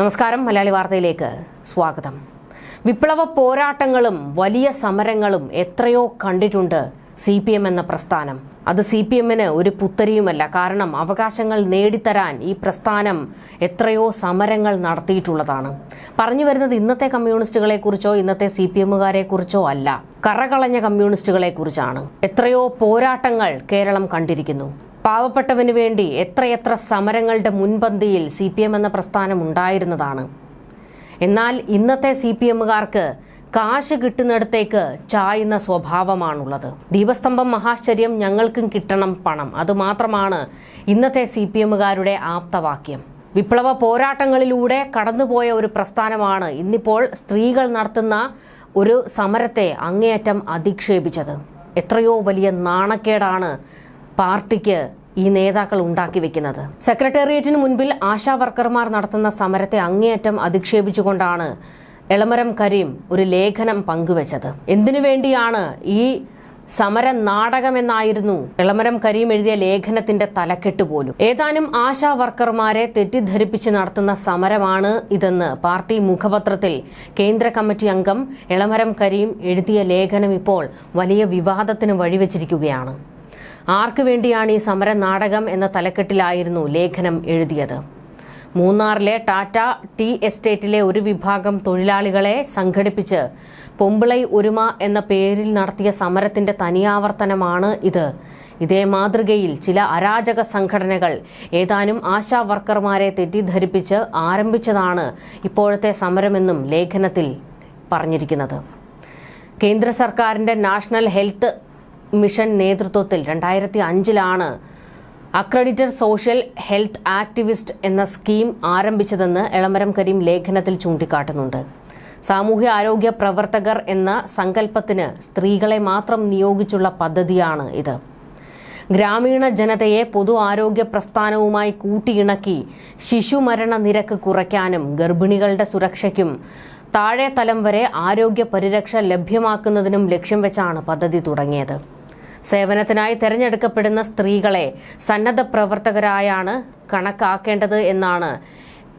നമസ്കാരം. മലയാളി വാർത്തയിലേക്ക് സ്വാഗതം. വിപ്ലവ പോരാട്ടങ്ങളും വലിയ സമരങ്ങളും എത്രയോ കണ്ടിട്ടുണ്ട് സി പി എം എന്ന പ്രസ്ഥാനം. അത് സി പി എമ്മിന് ഒരു പുത്തരിയുമല്ല. കാരണം അവകാശങ്ങൾ നേടിത്തരാൻ ഈ പ്രസ്ഥാനം എത്രയോ സമരങ്ങൾ നടത്തിയിട്ടുള്ളതാണ്. പറഞ്ഞു വരുന്നത് ഇന്നത്തെ കമ്മ്യൂണിസ്റ്റുകളെ കുറിച്ചോ ഇന്നത്തെ സി പി എമ്മുകാരെ കുറിച്ചോ അല്ല. കറകളഞ്ഞ കമ്മ്യൂണിസ്റ്റുകളെ കുറിച്ചാണ് എത്രയോ പോരാട്ടങ്ങൾ കേരളം കണ്ടിരിക്കുന്നു. പാവപ്പെട്ടവന് വേണ്ടി എത്രയെത്ര സമരങ്ങളുടെ മുൻപന്തിയിൽ സി പി എം എന്ന പ്രസ്ഥാനം ഉണ്ടായിരുന്നതാണ്. എന്നാൽ ഇന്നത്തെ സി പി എമ്മുകാർക്ക് കാശ് കിട്ടുന്നിടത്തേക്ക് ചായുന്ന സ്വഭാവമാണുള്ളത്. ദീപസ്തംഭം മഹാശ്ചര്യം ഞങ്ങൾക്കും കിട്ടണം പണം. അതുമാത്രമാണ് ഇന്നത്തെ സി പി എമ്മുകാരുടെ ആപ്തവാക്യം. വിപ്ലവ പോരാട്ടങ്ങളിലൂടെ കടന്നുപോയ ഒരു പ്രസ്ഥാനമാണ് ഇന്നിപ്പോൾ സ്ത്രീകൾ നടത്തുന്ന ഒരു സമരത്തെ അങ്ങേയറ്റം അധിക്ഷേപിച്ചത്. എത്രയോ വലിയ നാണക്കേടാണ് പാർട്ടിക്ക് ഈ നേതാക്കൾ ഉണ്ടാക്കി വെക്കുന്നത്. സെക്രട്ടേറിയറ്റിന് മുൻപിൽ ആശാ വർക്കർമാർ നടത്തുന്ന സമരത്തെ അങ്ങേയറ്റം അധിക്ഷേപിച്ചുകൊണ്ടാണ് എളമരം കരീം ഒരു ലേഖനം പങ്കുവച്ചത്. എന്തിനു വേണ്ടിയാണ് ഈ സമര നാടകമെന്നായിരുന്നു എളമരം കരീം എഴുതിയ ലേഖനത്തിന്റെ തലക്കെട്ട് പോലും. ഏതാനും ആശാ വർക്കർമാരെ തെറ്റിദ്ധരിപ്പിച്ച് നടത്തുന്ന സമരമാണ് ഇതെന്ന് പാർട്ടി മുഖപത്രത്തിൽ കേന്ദ്ര കമ്മിറ്റി അംഗം എളമരം കരീം എഴുതിയ ലേഖനം ഇപ്പോൾ വലിയ വിവാദത്തിന് വഴിവെച്ചിരിക്കുകയാണ്. ആർക്കു വേണ്ടിയാണ് ഈ സമര നാടകം എന്ന തലക്കെട്ടിലായിരുന്നു ലേഖനം എഴുതിയത്? മൂന്നാറിലെ ടാറ്റ ടി എസ്റ്റേറ്റിലെ ഒരു വിഭാഗം തൊഴിലാളികളെ സംഘടിപ്പിച്ച് പൊമ്പിളൈ ഒരുമ എന്ന പേരിൽ നടത്തിയ സമരത്തിന്റെ തനിയാവർത്തനമാണ് ഇത്. ഇതേ മാതൃകയിൽ ചില അരാജക സംഘടനകൾ ഏതാനും ആശാ വർക്കർമാരെ തെറ്റിദ്ധരിപ്പിച്ച് ആരംഭിച്ചതാണ് ഇപ്പോഴത്തെ സമരമെന്നും ലേഖനത്തിൽ പറഞ്ഞിരിക്കുന്നത്. കേന്ദ്ര സർക്കാരിന്റെ നാഷണൽ ഹെൽത്ത് മിഷൻ നേതൃത്വത്തിൽ രണ്ടായിരത്തി അഞ്ചിലാണ് അക്രഡിറ്റഡ് സോഷ്യൽ ഹെൽത്ത് ആക്ടിവിസ്റ്റ് എന്ന സ്കീം ആരംഭിച്ചതെന്ന് എളമരം കരീം ലേഖനത്തിൽ ചൂണ്ടിക്കാട്ടുന്നുണ്ട്. സാമൂഹ്യ ആരോഗ്യ പ്രവർത്തകർ എന്ന സങ്കല്പത്തിന് സ്ത്രീകളെ മാത്രം നിയോഗിച്ചുള്ള പദ്ധതിയാണ് ഇത്. ഗ്രാമീണ ജനതയെ പൊതു ആരോഗ്യ പ്രസ്ഥാനവുമായി കൂട്ടിയിണക്കി ശിശുമരണ നിരക്ക് കുറയ്ക്കാനും ഗർഭിണികളുടെ സുരക്ഷയ്ക്കും താഴെ തലം വരെ ആരോഗ്യ പരിരക്ഷ ലഭ്യമാക്കുന്നതിനും ലക്ഷ്യം വെച്ചാണ് പദ്ധതി തുടങ്ങിയത്. സേവനത്തിനായി തെരഞ്ഞെടുക്കപ്പെടുന്ന സ്ത്രീകളെ സന്നദ്ധ പ്രവർത്തകരായാണ് കണക്കാക്കേണ്ടത് എന്നാണ്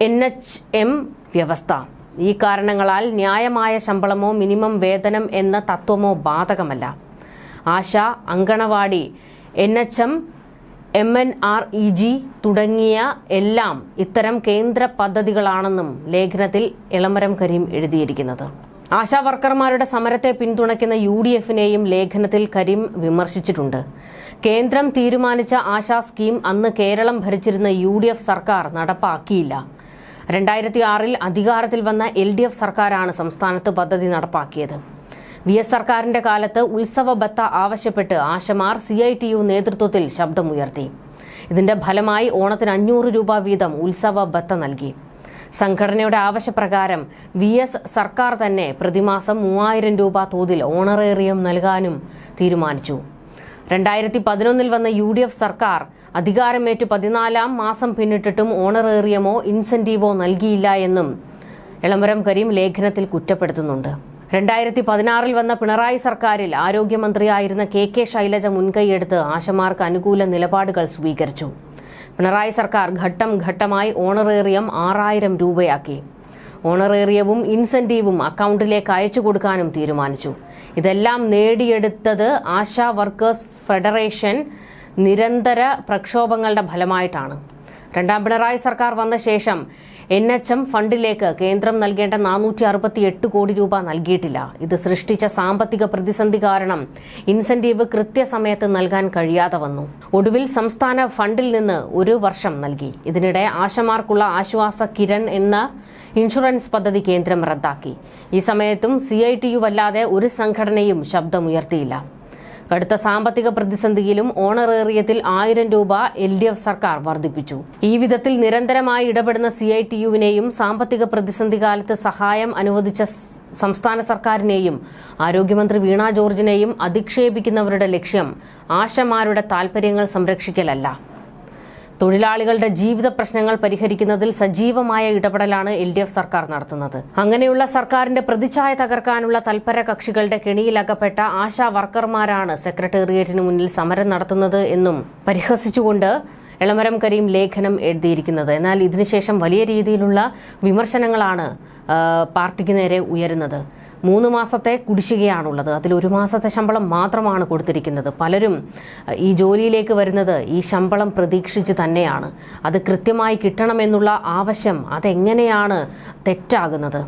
എൻ എച്ച് എം വ്യവസ്ഥ. ഈ കാരണങ്ങളാൽ ന്യായമായ ശമ്പളമോ മിനിമം വേതനം എന്ന തത്വമോ ബാധകമല്ല. ASHA anganwadi N H M M N R E G തുടങ്ങിയ എല്ലാം ഇത്തരം കേന്ദ്ര പദ്ധതികളാണെന്നും ലേഖനത്തിൽ ഇളമരം കരീം എഴുതിയിരിക്കുന്നത്. ആശാ വർക്കർമാരുടെ സമരത്തെ പിന്തുണയ്ക്കുന്ന യു ഡി എഫിനെയും ലേഖനത്തിൽ കരീം വിമർശിച്ചിട്ടുണ്ട്. കേന്ദ്രം തീരുമാനിച്ച ആശാ സ്കീം അന്ന് കേരളം ഭരിച്ചിരുന്ന യു ഡി എഫ് സർക്കാർ നടപ്പാക്കിയില്ല. രണ്ടായിരത്തി ആറിൽ അധികാരത്തിൽ വന്ന എൽ ഡി എഫ് സർക്കാരാണ് സംസ്ഥാനത്ത് പദ്ധതി നടപ്പാക്കിയത്. വി എസ് സർക്കാരിന്റെ കാലത്ത് ഉത്സവ ബത്ത ആവശ്യപ്പെട്ട് ആശമാർ സി ഐ ടി യു നേതൃത്വത്തിൽ ശബ്ദമുയർത്തി. ഇതിന്റെ ഫലമായി ഓണത്തിന് അഞ്ഞൂറ് രൂപ വീതം ഉത്സവ ബത്ത നൽകി. സംഘടനയുടെ ആവശ്യപ്രകാരം വി എസ് സർക്കാർ തന്നെ പ്രതിമാസം മൂവായിരം രൂപ തോതിൽ ഓണറേറിയം നൽകാനും തീരുമാനിച്ചു. രണ്ടായിരത്തി പതിനൊന്നിൽ വന്ന യു ഡി എഫ് സർക്കാർ അധികാരമേറ്റ് പതിനാലാം മാസം പിന്നിട്ടിട്ടും ഓണറേറിയമോ ഇൻസെന്റീവോ നൽകിയില്ല എന്നും എളമരം കരീം ലേഖനത്തിൽ കുറ്റപ്പെടുത്തുന്നുണ്ട്. രണ്ടായിരത്തി പതിനാറിൽ വന്ന പിണറായി സർക്കാരിൽ ആരോഗ്യമന്ത്രിയായിരുന്ന കെ കെ ശൈലജ മുൻകൈയെടുത്ത് ആശമാർക്ക് അനുകൂല നിലപാടുകൾ സ്വീകരിച്ചു. പിണറായി സർക്കാർ ഘട്ടം ഘട്ടമായി ഓണറേറിയം ആറായിരം രൂപയാക്കി. ഓണറേറിയവും ഇൻസെന്റീവും അക്കൗണ്ടിലേക്ക് അയച്ചു കൊടുക്കാനും തീരുമാനിച്ചു. ഇതെല്ലാം നേടിയെടുത്തത് ആശാ വർക്കേഴ്സ് ഫെഡറേഷൻ നിരന്തര പ്രക്ഷോഭങ്ങളുടെ ഫലമായിട്ടാണ്. രണ്ടാം പിണറായി സർക്കാർ വന്ന ശേഷം എൻ എച്ച് എം ഫണ്ടിലേക്ക് കേന്ദ്രം നൽകേണ്ട നാനൂറ്റി അറുപത്തി എട്ട് കോടി രൂപ നൽകിയിട്ടില്ല. ഇത് സൃഷ്ടിച്ച സാമ്പത്തിക പ്രതിസന്ധി കാരണം ഇൻസെന്റീവ് കൃത്യസമയത്ത് നൽകാൻ കഴിയാതെ വന്നു. ഒടുവിൽ സംസ്ഥാന ഫണ്ടിൽ നിന്ന് ഒരു വർഷം നൽകി. ഇതിനിടെ ആശമാർക്കുള്ള ആശ്വാസ കിരൺ എന്ന ഇൻഷുറൻസ് പദ്ധതി കേന്ദ്രം റദ്ദാക്കി. ഈ സമയത്തും സി ഐ ടി യു വല്ലാതെ ഒരു സംഘടനയും ശബ്ദമുയർത്തിയില്ല. കടുത്ത സാമ്പത്തിക പ്രതിസന്ധിയിലും ഓണറേറിയത്തിൽ ആയിരം രൂപ എൽ ഡി എഫ് സർക്കാർ വർദ്ധിപ്പിച്ചു. ഈ വിധത്തിൽ നിരന്തരമായി ഇടപെടുന്ന സി ഐ ടി യുവിനെയും സാമ്പത്തിക പ്രതിസന്ധി കാലത്ത് സഹായം അനുവദിച്ച സംസ്ഥാന സർക്കാരിനെയും ആരോഗ്യമന്ത്രി വീണ ജോർജിനെയും അധിക്ഷേപിക്കുന്നവരുടെ ലക്ഷ്യം ആശമാരുടെ താൽപര്യങ്ങൾ സംരക്ഷിക്കലല്ല. തൊഴിലാളികളുടെ ജീവിത പ്രശ്നങ്ങൾ പരിഹരിക്കുന്നതിൽ സജീവമായ ഇടപെടലാണ് എൽ ഡി എഫ് സർക്കാർ നടത്തുന്നത്. അങ്ങനെയുള്ള സർക്കാരിന്റെ പ്രതിച്ഛായ തകർക്കാനുള്ള തൽപര കക്ഷികളുടെ കെണിയിലകപ്പെട്ട ആശാ വർക്കർമാരാണ് സെക്രട്ടേറിയറ്റിന് മുന്നിൽ സമരം നടത്തുന്നത് എന്നും പരിഹസിച്ചുകൊണ്ട് എളമരം കരീം ലേഖനം എഴുതിയിരിക്കുന്നത്. എന്നാൽ ഇതിനുശേഷം വലിയ രീതിയിലുള്ള വിമർശനങ്ങളാണ് പാർട്ടിക്ക് നേരെ ഉയരുന്നത്. മൂന്ന് മാസത്തെ കുടിശ്ശികയാണുള്ളത്. അതിൽ ഒരു മാസത്തെ ശമ്പളം മാത്രമാണ് കൊടുത്തിരിക്കുന്നത്. പലരും ഈ ജോലിയിലേക്ക് വരുന്നത് ഈ ശമ്പളം പ്രതീക്ഷിച്ച് തന്നെയാണ്. അത് കൃത്യമായി കിട്ടണമെന്നുള്ള ആവശ്യം അതെങ്ങനെയാണ് തെറ്റാകുന്നത്?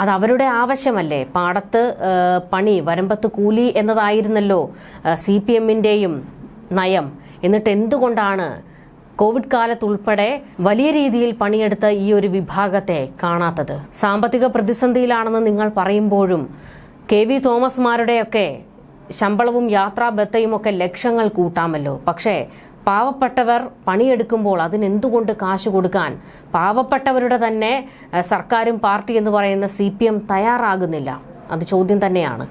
അത് അവരുടെ ആവശ്യമല്ലേ? പാടത്ത് പണി വരമ്പത്ത് കൂലി എന്നതായിരുന്നല്ലോ സി പി എമ്മിന്റെയും നയം. എന്നിട്ട് എന്തുകൊണ്ടാണ് കോവിഡ് കാലത്തുൾപ്പെടെ വലിയ രീതിയിൽ പണിയെടുത്ത ഈ ഒരു വിഭാഗത്തെ കാണാത്തത്. സാമ്പത്തിക പ്രതിസന്ധിയിലാണെന്ന് നിങ്ങൾ പറയുമ്പോഴും കെ വി തോമസ്മാരുടെയൊക്കെ ശമ്പളവും യാത്രാ ബത്തയും ഒക്കെ ലക്ഷങ്ങൾ കൂട്ടാമല്ലോ. പക്ഷേ പാവപ്പെട്ടവർ പണിയെടുക്കുമ്പോൾ അതിനെന്തുകൊണ്ട് കാശ് കൊടുക്കാൻ? പാവപ്പെട്ടവരുടെ തന്നെ സർക്കാരും പാർട്ടി എന്ന് പറയുന്ന സി തയ്യാറാകുന്നില്ല. അത് ചോദ്യം തന്നെയാണ്.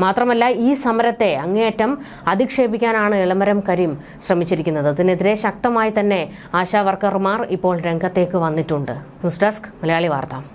മാത്രമല്ല ഈ സമരത്തെ അങ്ങേയറ്റം അധിക്ഷേപിക്കാനാണ് ഇളമരം കരീം ശ്രമിച്ചിരിക്കുന്നത്. അതിനെതിരെ ശക്തമായി തന്നെ ആശാ വർക്കർമാർ ഇപ്പോൾ രംഗത്തേക്ക് വന്നിട്ടുണ്ട്. ന്യൂസ് ഡെസ്ക് മലയാളി വാർത്ത.